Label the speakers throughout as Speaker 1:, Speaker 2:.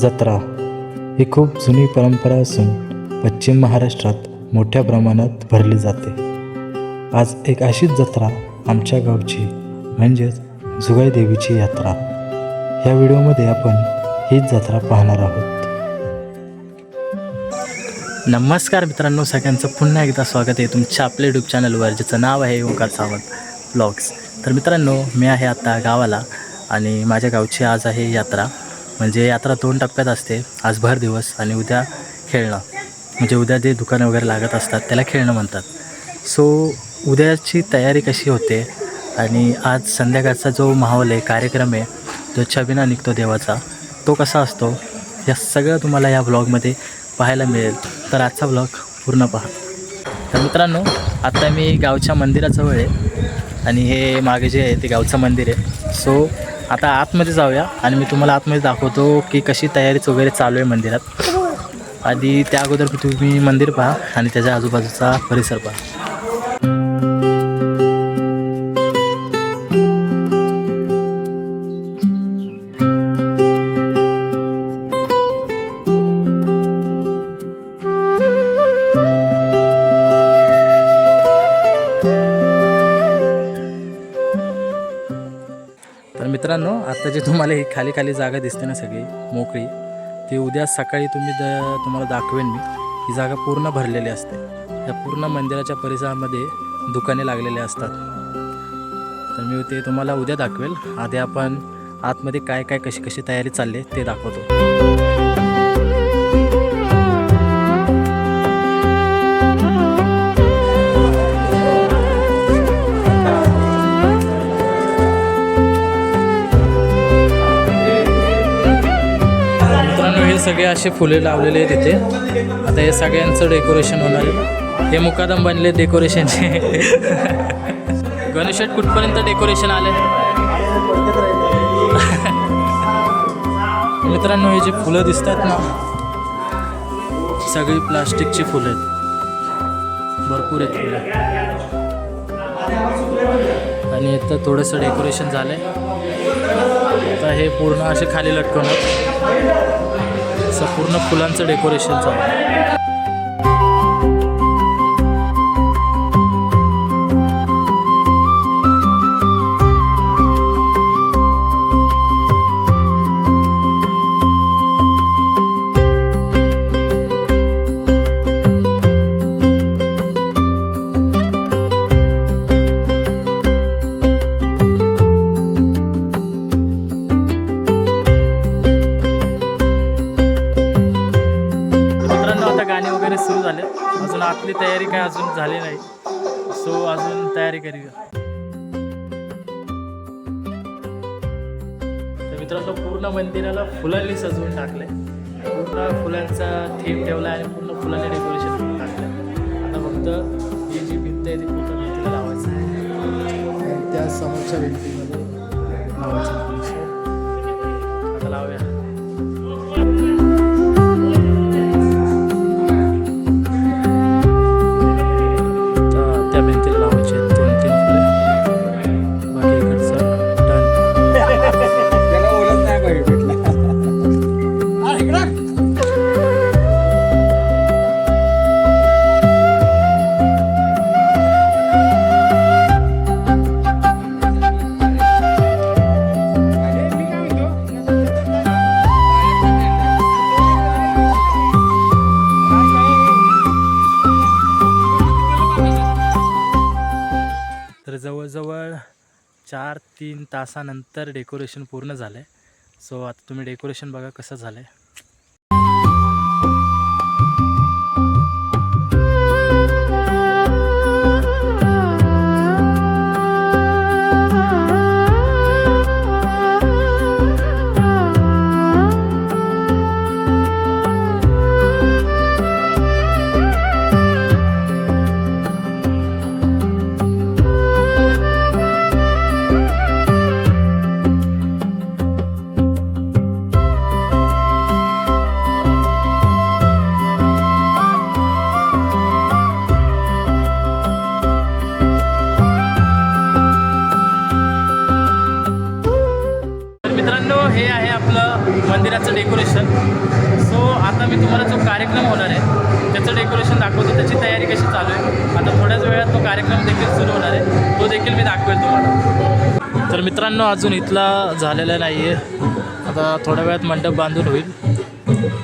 Speaker 1: जत्रा ही खूप जुनी परंपरा असून पश्चिम महाराष्ट्रात मोठ्या प्रमाणात भरली जाते. आज एक अशीच जत्रा आमच्या गावची म्हणजेच जुगाई देवीची यात्रा. ह्या व्हिडिओमध्ये आपण हीच जत्रा पाहणार आहोत. नमस्कार मित्रांनो सगळ्यांचं पुन्हा एकदा स्वागत आहे तुमच्या आपल्या यूट्यूब चॅनलवर ज्याचं नाव आहे ओंकार सावंत ब्लॉग्स तर मित्रांनो मी आहे आत्ता गावाला आणि माझ्या गावची आज आहे यात्रा. म्हणजे यात्रा दोन टप्प्यात असते. आज भर दिवस आणि उद्या खेळणं. म्हणजे उद्या जे दुकानं वगैरे लागत असतात त्याला खेळणं म्हणतात. सो उद्याची तयारी कशी होते? आणि आज संध्याकाळचा जो माहोल आहे कार्यक्रम आहे जो छबिना निघतो देवाचा तो कसा असतो? या सगळं तुम्हाला या ब्लॉगमध्ये पाहायला मिळेल. तर आजचा ब्लॉग पूर्ण पहा. तर मित्रांनो आत्ता मी गावच्या मंदिराजवळ आहे. आणि हे मागे जे आहे ते गावचं मंदिर आहे. सो आता आतमध्ये जाऊया आणि मी तुम्हाला आतमध्ये दाखवतो की कशी तयारीच वगैरे चालू आहे मंदिरात. आधी त्या अगोदर तुम्ही मंदिर पहा आणि त्याच्या आजूबाजूचा परिसर पहा. मित्रांनो आता जे तुम्हाला ही खाली खाली जागा दिसते ना सगळी मोकळी ती उद्या सकाळी तुम्ही द तुम्हाला दाखवेन मी. ही जागा पूर्ण भरलेली असते. या पूर्ण मंदिराच्या परिसरामध्ये दुकाने लागलेले असतात. तर मी ते तुम्हाला उद्या दाखवेल. आधी आपण आतमध्ये काय काय कशी कशी तयारी चालली ते दाखवतो. हे सगळे असे फुले लावलेले आहेत इथे. आता हे सगळ्यांचं डेकोरेशन होणार आहे. हे मुकादम बनले डेकोरेशनचे गणेश कुठपर्यंत डेकोरेशन आले मित्रांनो हे जे फुलं दिसतात ना सगळी प्लास्टिकची फुलं आहेत. भरपूर आहेत फुलं. आणि इथं थोडंसं डेकोरेशन झालं आहे आता हे पूर्ण असे खाली लटकवणार. पूर्ण फुलांचं डेकोरेशन तयारी काय अजून झाली नाही. सो अजून तयारी करूया. तर मित्रांनो पूर्ण मंदिराला फुलांनी सजवून टाकले पूर्ण फुलांचा थीम ठेवला आणि पूर्ण फुलांनी डेकोरेशन करून टाकलं आता फक्त ही जी भिंत आहे ती पूर्ण भिंतीला लावायचं आहे. त्या समोरच्या भिंतीमध्ये लावायचं तीन तासानंतर डेकोरेशन पूर्ण झालं आहे सो आता तुम्ही डेकोरेशन बघा कसं झालं आहे मंदिराचं डेकोरेशन सो आता मी तुम्हाला जो कार्यक्रम होणार आहे त्याचं डेकोरेशन दाखवतो. त्याची तयारी कशी चालू आहे? आता थोड्याच वेळात तो कार्यक्रम देखील सुरू होणार आहे. तो देखील मी दाखवेल तुम्हाला. तर मित्रांनो अजून इथला झालेला नाही आहे आता थोड्या वेळात मंडप बांधून होईल.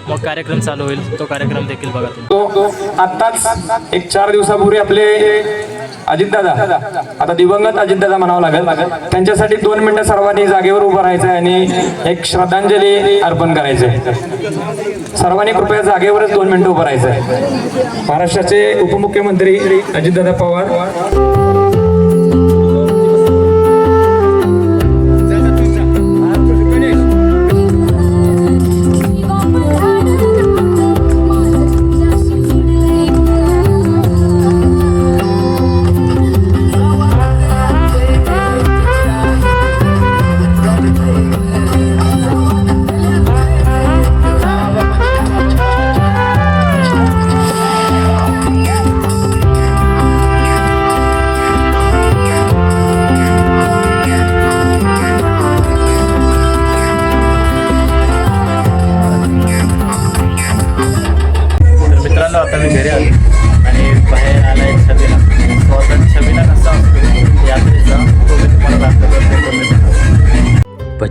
Speaker 1: मग कार्यक्रम चालू होईल. तो कार्यक्रम देखील बघा
Speaker 2: तो हो, हो. आत्ताच एक चार दिवसापूर्वी आपले अजितदादा आता दिवंगत अजितदादा म्हणावं लागेल. त्यांच्यासाठी दोन मिनिटं सर्वांनी जागेवर उभं राहायचं आहे आणि एक श्रद्धांजली अर्पण करायचं आहे सर्वांनी कृपया जागेवरच दोन मिनिटं उभं राहायचं आहे महाराष्ट्राचे उपमुख्यमंत्री अजितदादा पवार.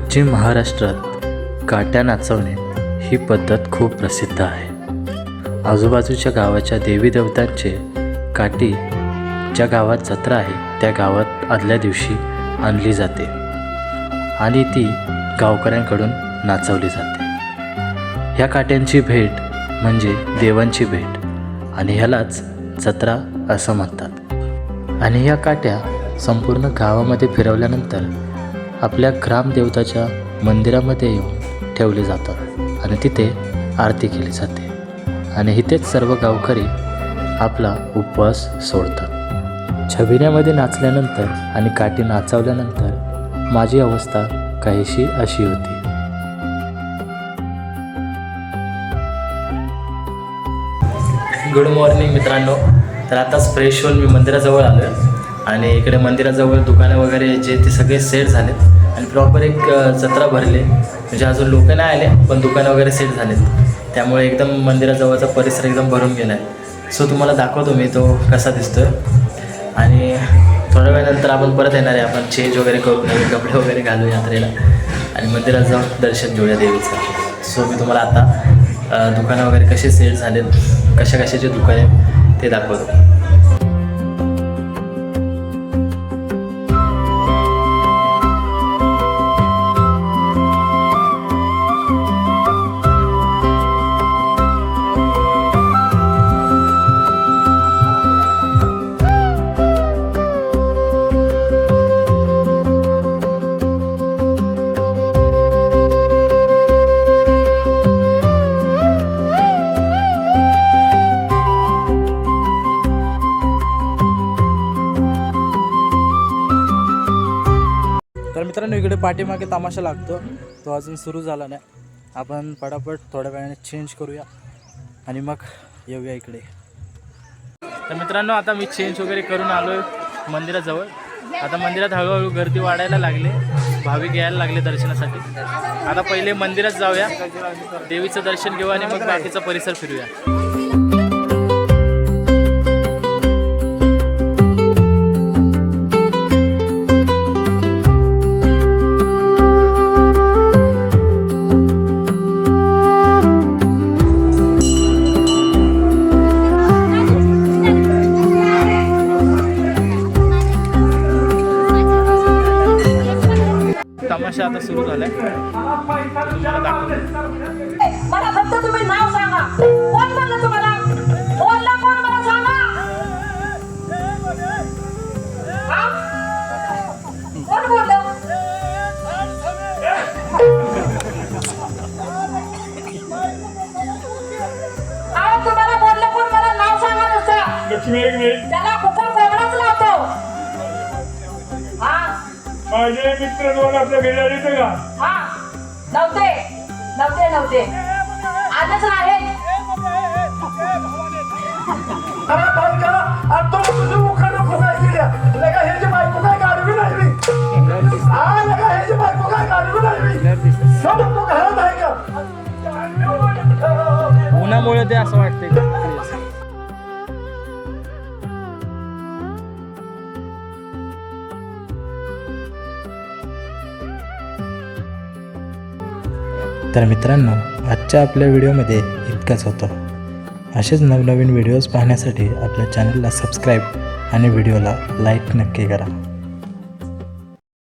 Speaker 1: पश्चिम महाराष्ट्रात काट्या नाचवणे ही पद्धत खूप प्रसिद्ध आहे. आजूबाजूच्या गावाच्या देवी देवतांचे काठी ज्या गावात जत्रा आहे त्या गावात आदल्या दिवशी आणली जाते आणि ती गावकऱ्यांकडून नाचवली जाते. ह्या काट्यांची भेट म्हणजे देवांची भेट आणि ह्यालाच जत्रा असं म्हणतात. आणि ह्या काट्या संपूर्ण गावामध्ये फिरवल्यानंतर आपल्या ग्रामदेवताच्या मंदिरामध्ये येऊन ठेवले जातात आणि तिथे आरती केली जाते. आणि इथेच सर्व गावकरी आपला उपवास सोडतात. छबिन्यामध्ये नाचल्यानंतर आणि काठी नाचवल्यानंतर माझी अवस्था काहीशी अशी होती. गुड मॉर्निंग मित्रांनो. तर आताच फ्रेश होऊन मी मंदिराजवळ आलो आहे आणि इकडे मंदिराजवळ दुकानं वगैरे जे ते सगळे सेट झालेत. आणि प्रॉपर एक जत्रा भरले. म्हणजे अजून लोक नाही आले पण दुकानं वगैरे सेट झालेत. त्यामुळे एकदम मंदिराजवळचा परिसर एकदम भरून गेला आहे सो तुम्हाला दाखवतो मी तो कसा दिसतोय. आणि थोड्या वेळानंतर आपण परत येणार आहे. आपण चेंज वगैरे करू नवीन कपडे वगैरे घालू यात्रेला. आणि मंदिरात जाऊन दर्शन घेऊया देवीचं. सो मी तुम्हाला आता दुकानं वगैरे कसे सेट झालेत कशा कशाचे दुकान आहेत ते दाखवतो. पाठीमागे तमाशा लागतो. तो अजून सुरू झाला नाही. आपण पटापट थोड्या वेळाने चेंज करूया. आणि मग येऊया इकडे. तर मित्रांनो आता मी चेंज वगैरे करून आलो आहे मंदिराजवळ. आता मंदिरात हळूहळू गर्दी वाढायला लागली. भाविक यायला लागले दर्शनासाठी. आता पहिले मंदिरात जाऊया. देवीचं दर्शन घेऊ आणि मग बाकीचा परिसर फिरूया. तमाशा आता सुरू झालाय. तुम्हाला दाखवतो.
Speaker 3: मला फक्त तुम्ही नाव सांगा. कोण म्हणलं तुम्हाला? बोलला कोण मला सांगा? कोण बोललं? अहो, तुम्हाला बोललं कोण मला नाव सांगा नुसतं.
Speaker 4: लक्ष्मी एक मिनिट.
Speaker 3: त्याला
Speaker 4: माझे मित्र दोन आपल्या आले होते का?
Speaker 3: हा नव्हते नव्हते नव्हते आजच आहे
Speaker 4: अरे बंद करा. आणि तो तुझी मुखानं खुनाई केल्या लगा ह्याची बायको काय गाडवी नाही मी. हा लगा ह्याची बायको काय गाडवी नाही मी. सब तो घरात आहे का?
Speaker 1: ते असं वाटतंय. तर मित्रांनो आजच्या आपल्या व्हिडिओमध्ये इतकंच होतं. असेच नवनवीन व्हिडिओज पाहण्यासाठी आपल्या चॅनलला सबस्क्राईब आणि व्हिडिओला लाईक नक्की करा.